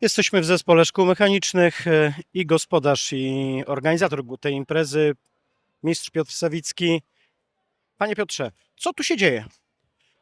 Jesteśmy w zespole szkół mechanicznych e, i gospodarz i organizator tej imprezy, mistrz Piotr Sawicki. Panie Piotrze, co tu się dzieje?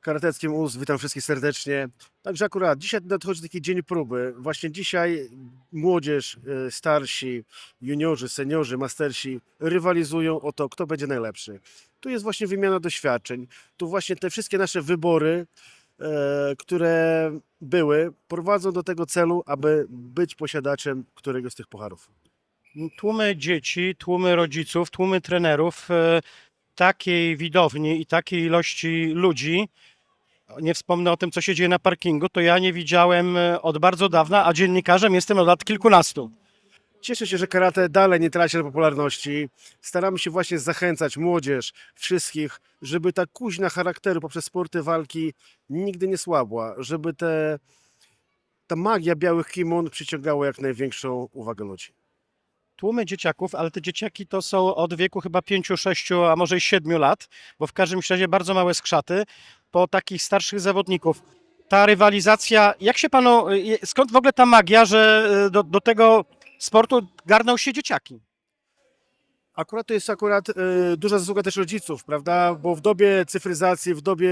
Karateckim US, witam wszystkich serdecznie. Także akurat dzisiaj nadchodzi taki dzień próby. Właśnie dzisiaj młodzież, y, starsi, juniorzy, seniorzy, mastersi rywalizują o to, kto będzie najlepszy. Tu jest właśnie wymiana doświadczeń. Tu właśnie te wszystkie nasze wybory, e, które były, prowadzą do tego celu, aby być posiadaczem któregoś z tych pucharów. Tłumy dzieci, tłumy rodziców, tłumy trenerów, e, takiej widowni i takiej ilości ludzi, nie wspomnę o tym, co się dzieje na parkingu, to ja nie widziałem e, od bardzo dawna, a dziennikarzem jestem od lat kilkunastu. Cieszę się, że karate dalej nie traci na popularności. Staramy się właśnie zachęcać młodzież, wszystkich, żeby ta kuźna charakteru poprzez sporty walki nigdy nie słabła, żeby te, ta magia białych kimon przyciągała jak największą uwagę ludzi. tłumy dzieciaków, ale te dzieciaki to są od wieku chyba 5, 6, a może i 7 lat, bo w każdym razie bardzo małe skrzaty, po takich starszych zawodników. Ta rywalizacja, jak się panu, skąd w ogóle ta magia, że e, do, do tego sportu garną się dzieciaki? Akurat to jest akurat y, duża zasługa też rodziców, prawda? Bo w dobie cyfryzacji, w dobie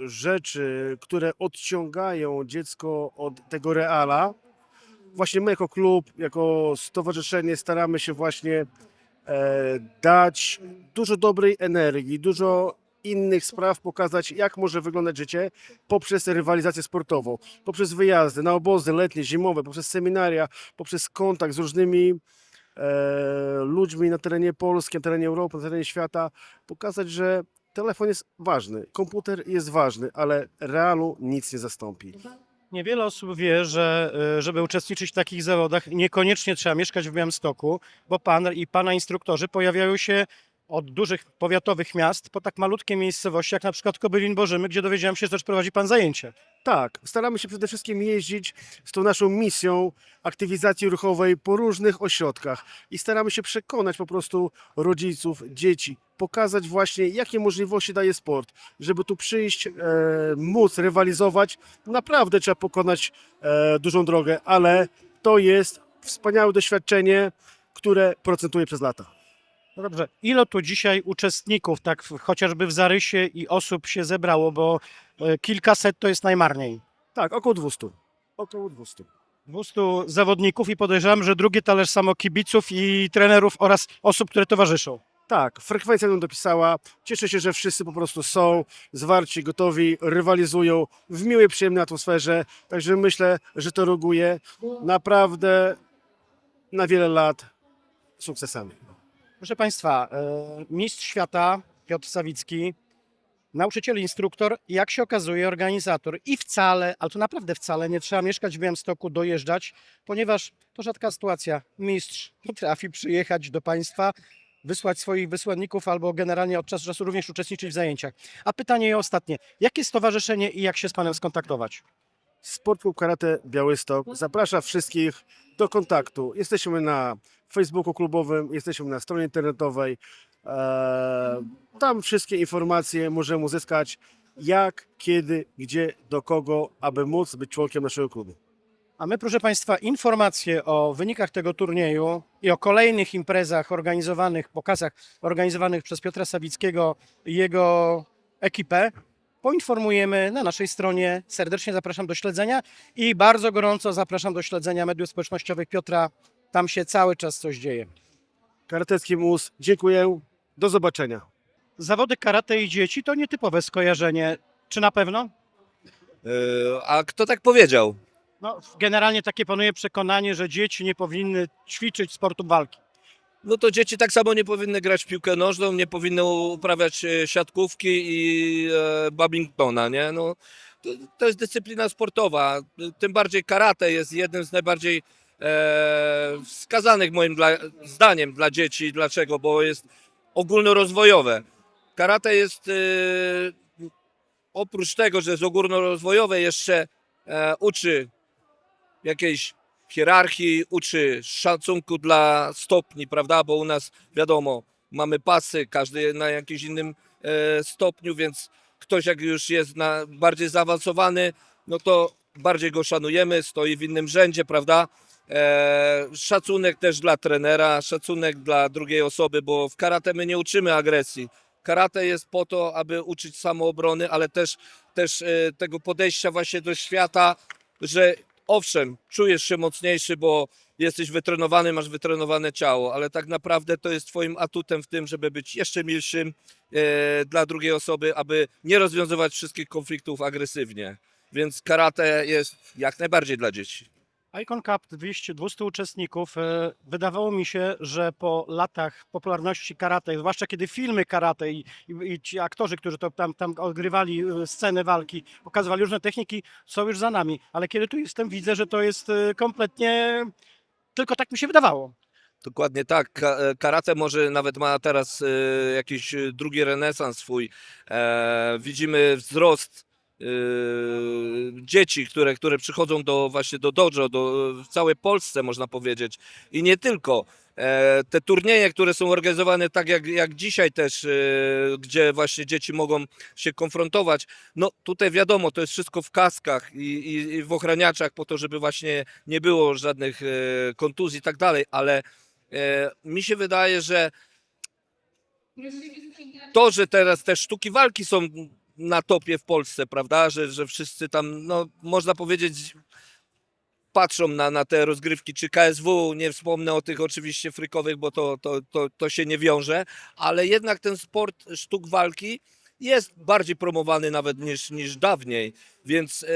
rzeczy, które odciągają dziecko od tego reala, właśnie my jako klub, jako stowarzyszenie staramy się właśnie e, dać dużo dobrej energii, dużo innych spraw, pokazać jak może wyglądać życie poprzez rywalizację sportową, poprzez wyjazdy na obozy letnie, zimowe, poprzez seminaria, poprzez kontakt z różnymi e, ludźmi na terenie Polski, na terenie Europy, na terenie świata, pokazać, że telefon jest ważny, komputer jest ważny, ale realu nic nie zastąpi. Niewiele osób wie, że e, żeby uczestniczyć w takich zawodach, niekoniecznie trzeba mieszkać w Białymstoku, bo pan i pana instruktorzy pojawiają się od dużych powiatowych miast po tak malutkie miejscowości, jak na przykład Kobylin Bożymy, gdzie dowiedziałem się, że też prowadzi pan zajęcie. Tak, staramy się przede wszystkim jeździć z tą naszą misją aktywizacji ruchowej po różnych ośrodkach i staramy się przekonać po prostu rodziców, dzieci, pokazać właśnie jakie możliwości daje sport, żeby tu przyjść, e, móc rywalizować. Naprawdę trzeba pokonać e, dużą drogę, ale to jest wspaniałe doświadczenie, które procentuje przez lata. No dobrze, ile tu dzisiaj uczestników, tak w- chociażby w zarysie i osób się zebrało, bo e, kilkaset to jest najmarniej. Tak, około 200. Około 200. 200 zawodników i podejrzewam, że drugi talerz samo kibiców i trenerów oraz osób, które towarzyszą. Tak, frekwencja nam dopisała. Cieszę się, że wszyscy po prostu są zwarci, gotowi, rywalizują w miłej, przyjemnej atmosferze. Także myślę, że to roguje naprawdę na wiele lat sukcesami. Proszę Państwa, e, mistrz świata Piotr Sawicki, nauczyciel, instruktor, jak się okazuje organizator i wcale, ale to naprawdę wcale nie trzeba mieszkać w Białymstoku, dojeżdżać, ponieważ to rzadka sytuacja. Mistrz potrafi przyjechać do Państwa, wysłać swoich wysłanników albo generalnie od czasu czasu również uczestniczyć w zajęciach. A pytanie ostatnie, jakie stowarzyszenie i jak się z Panem skontaktować? Sport Klub Karate Białystok zaprasza wszystkich do kontaktu. Jesteśmy na Facebooku klubowym, jesteśmy na stronie internetowej. Eee, tam wszystkie informacje możemy uzyskać jak, kiedy, gdzie, do kogo, aby móc być członkiem naszego klubu. A my, proszę Państwa, informacje o wynikach tego turnieju i o kolejnych imprezach organizowanych, pokazach organizowanych przez Piotra Sawickiego i jego ekipę poinformujemy na naszej stronie. Serdecznie zapraszam do śledzenia i bardzo gorąco zapraszam do śledzenia mediów społecznościowych Piotra. Tam się cały czas coś dzieje. Karatecki Mus, dziękuję. Do zobaczenia. Zawody karate i dzieci to nietypowe skojarzenie. Czy na pewno? Yy, A kto tak powiedział? No, generalnie takie panuje przekonanie, że dzieci nie powinny ćwiczyć sportu walki. No to dzieci tak samo nie powinny grać w piłkę nożną, nie powinny uprawiać e, siatkówki i e, badmintona, nie? No, to, to jest dyscyplina sportowa. Tym bardziej karate jest jednym z najbardziej e, wskazanych moim dla, zdaniem dla dzieci. Dlaczego? Bo jest ogólnorozwojowe. Karate jest e, oprócz tego, że jest ogólnorozwojowe, jeszcze e, uczy jakiejś hierarchii, uczy szacunku dla stopni, prawda? Bo u nas wiadomo, mamy pasy, każdy na jakimś innym e, stopniu, więc ktoś jak już jest na bardziej zaawansowany, no to bardziej go szanujemy, stoi w innym rzędzie, prawda? E, szacunek też dla trenera, szacunek dla drugiej osoby, bo w karate my nie uczymy agresji. Karate jest po to, aby uczyć samoobrony, ale też, też e, tego podejścia właśnie do świata, że owszem, czujesz się mocniejszy, bo jesteś wytrenowany, masz wytrenowane ciało, ale tak naprawdę to jest twoim atutem w tym, żeby być jeszcze milszym e, dla drugiej osoby, aby nie rozwiązywać wszystkich konfliktów agresywnie. Więc karate jest jak najbardziej dla dzieci. Icon Cup 200, 200 uczestników. e, Wydawało mi się, że po latach popularności karate, zwłaszcza kiedy filmy karate i, i, ci aktorzy, którzy to tam, tam odgrywali e, sceny walki, pokazywali różne techniki, są już za nami. Ale kiedy tu jestem, widzę, że to jest e, kompletnie. Tylko tak mi się wydawało. Dokładnie tak. Ka- Karate może nawet ma teraz jakiś drugi renesans swój. Widzimy wzrost dzieci, które, które przychodzą do właśnie do dojo, do, w całej Polsce można powiedzieć. I nie tylko. E, te turnieje, które są organizowane tak jak, jak dzisiaj też, e, gdzie właśnie dzieci mogą się konfrontować, no tutaj wiadomo, to jest wszystko w kaskach i, i, i w ochraniaczach po to, żeby właśnie nie było żadnych e, kontuzji i tak dalej, ale mi się wydaje, że to, że teraz te sztuki walki są na topie w Polsce, prawda, że, że wszyscy tam, no można powiedzieć, patrzą na, na te rozgrywki, czy KSW, nie wspomnę o tych oczywiście frykowych, bo to, to, to, to się nie wiąże, ale jednak ten sport sztuk walki jest bardziej promowany nawet niż, niż dawniej, więc e,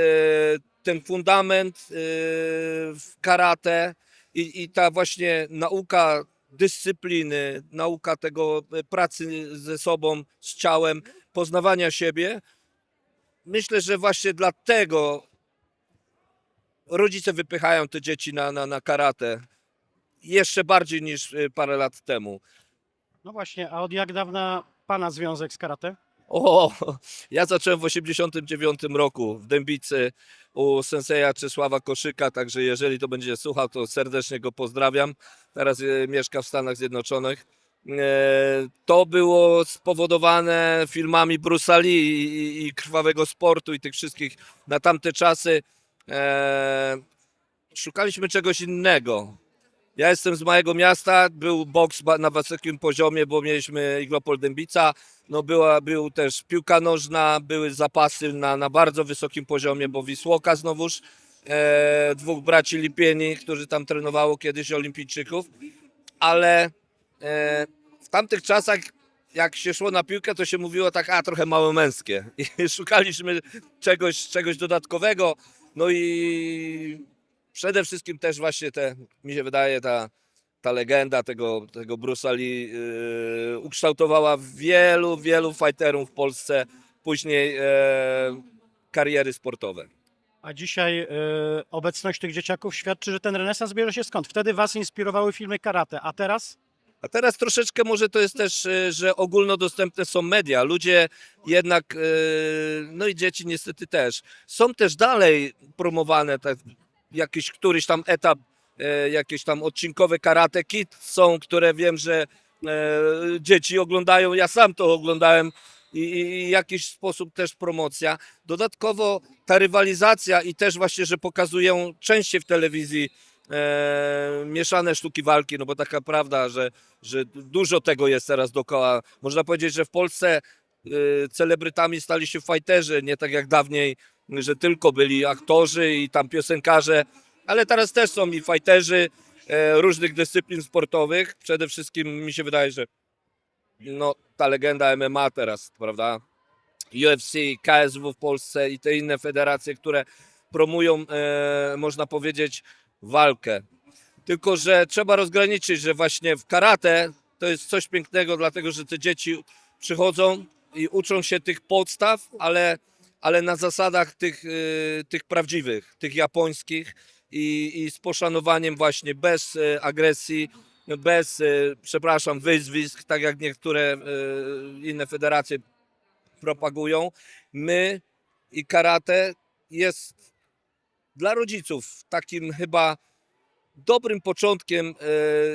ten fundament e, w karate i, i ta właśnie nauka dyscypliny, nauka tego e, pracy ze sobą, z ciałem, poznawania siebie, myślę, że właśnie dlatego rodzice wypychają te dzieci na, na, na karate jeszcze bardziej niż e, parę lat temu. No właśnie, a od jak dawna pana związek z karate? O, ja zacząłem w 89 roku w Dębicy u senseja Czesława Koszyka, także jeżeli to będzie słuchał, to serdecznie go pozdrawiam. Teraz e, mieszka w Stanach Zjednoczonych. E, To było spowodowane filmami Bruce'a Lee i, i krwawego sportu i tych wszystkich na tamte czasy. E, Szukaliśmy czegoś innego. Ja jestem z małego miasta, był boks na wysokim poziomie, bo mieliśmy Iglopol Dębica, no była, był też piłka nożna, były zapasy na, na bardzo wysokim poziomie, bo Wisłoka znowuż, e, dwóch braci Lipieni, którzy tam trenowało kiedyś olimpijczyków, ale e, w tamtych czasach jak się szło na piłkę, to się mówiło tak, a trochę mało męskie. I szukaliśmy czegoś, czegoś dodatkowego, no i przede wszystkim też właśnie te, mi się wydaje, ta, ta legenda tego, tego Bruce'a Lee yy, ukształtowała wielu, wielu fighterów w Polsce, później e, kariery sportowe. A dzisiaj e, obecność tych dzieciaków świadczy, że ten renesans bierze się skąd? Wtedy was inspirowały filmy karate, a teraz? A teraz troszeczkę może to jest też, e, że ogólnodostępne są media. Ludzie jednak, no i dzieci niestety też, są też dalej promowane, tak, jakiś któryś tam etap, e, jakieś tam odcinkowe karate kid są, które wiem, że e, dzieci oglądają, ja sam to oglądałem i, i i jakiś sposób też promocja. Dodatkowo ta rywalizacja i też właśnie, że pokazują częściej w telewizji e, mieszane sztuki walki, no bo taka prawda, że, że dużo tego jest teraz dookoła. Można powiedzieć, że w Polsce e, celebrytami stali się fajterzy, nie tak jak dawniej, że tylko byli aktorzy i tam piosenkarze, ale teraz też są i fajterzy e, różnych dyscyplin sportowych. Przede wszystkim mi się wydaje, że no, ta legenda MMA teraz, prawda? UFC, KSW w Polsce i te inne federacje, które promują, e, można powiedzieć, walkę. Tylko, że trzeba rozgraniczyć, że właśnie w karate to jest coś pięknego, dlatego że te dzieci przychodzą i uczą się tych podstaw, ale, ale na zasadach tych, e, tych prawdziwych, tych japońskich i, i z poszanowaniem właśnie, bez e, agresji, bez, e, przepraszam, wyzwisk, tak jak niektóre inne federacje propagują. My i karate jest dla rodziców takim chyba dobrym początkiem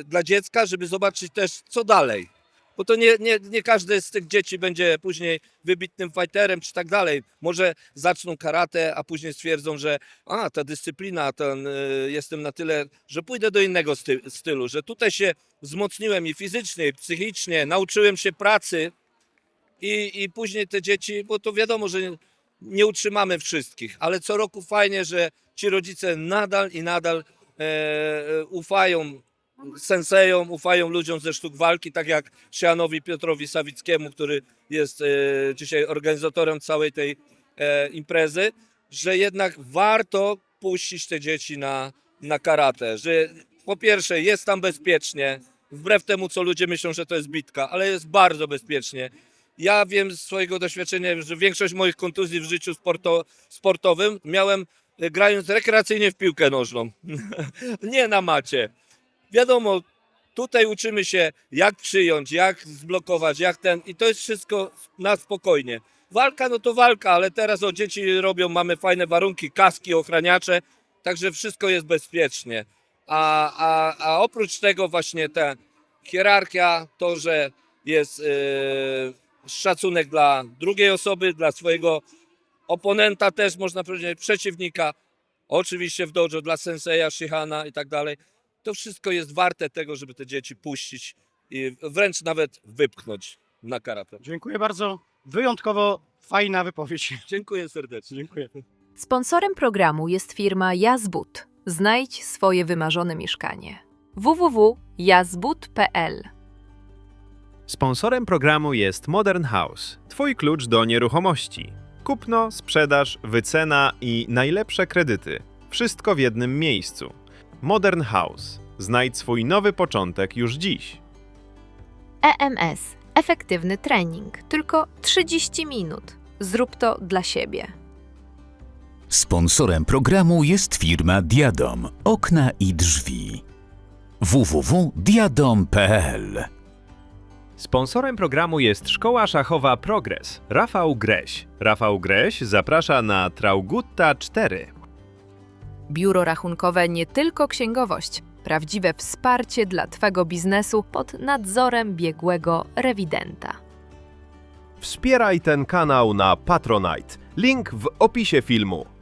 dla dziecka, żeby zobaczyć też co dalej. Bo to nie, nie, nie każdy z tych dzieci będzie później wybitnym fighterem czy tak dalej. Może zaczną karate, a później stwierdzą, że a, ta dyscyplina, ten, y, jestem na tyle, że pójdę do innego sty, stylu, że tutaj się wzmocniłem i fizycznie, i psychicznie, nauczyłem się pracy i, i później te dzieci, bo to wiadomo, że nie, nie utrzymamy wszystkich, ale co roku fajnie, że ci rodzice nadal i nadal e, e, ufają sensejom, ufają ludziom ze sztuk walki, tak jak Sianowi Piotrowi Sawickiemu, który jest e, dzisiaj organizatorem całej tej e, imprezy, że jednak warto puścić te dzieci na, na karate, że po pierwsze jest tam bezpiecznie, wbrew temu co ludzie myślą, że to jest bitka, ale jest bardzo bezpiecznie. Ja wiem z swojego doświadczenia, że większość moich kontuzji w życiu sporto, sportowym miałem e, grając rekreacyjnie w piłkę nożną, nie na macie. Wiadomo, tutaj uczymy się jak przyjąć, jak zblokować, jak ten i to jest wszystko na spokojnie. Walka no to walka, ale teraz o dzieci robią, mamy fajne warunki, kaski, ochraniacze, także wszystko jest bezpiecznie. A, a, a oprócz tego właśnie ta hierarchia, to, że jest yy, szacunek dla drugiej osoby, dla swojego oponenta też można powiedzieć, przeciwnika, oczywiście w dojo dla senseja, shihana i tak dalej. To wszystko jest warte tego, żeby te dzieci puścić i wręcz nawet wypchnąć na karate. Dziękuję bardzo. Wyjątkowo fajna wypowiedź. Dziękuję serdecznie. Dziękuję. Sponsorem programu jest firma Jazbud. Znajdź swoje wymarzone mieszkanie. www.jazbud.pl Sponsorem programu jest Modern House, Twój klucz do nieruchomości. Kupno, sprzedaż, wycena i najlepsze kredyty. Wszystko w jednym miejscu. Modern House. Znajdź swój nowy początek już dziś. EMS. Efektywny trening. Tylko 30 minut. Zrób to dla siebie. Sponsorem programu jest firma Diadom Okna i Drzwi. www.diadom.pl Sponsorem programu jest Szkoła Szachowa Progres. Rafał Greś. Rafał Greś zaprasza na Traugutta 4. Biuro rachunkowe nie tylko księgowość. Prawdziwe wsparcie dla Twego biznesu pod nadzorem biegłego rewidenta. Wspieraj ten kanał na Patronite. Link w opisie filmu.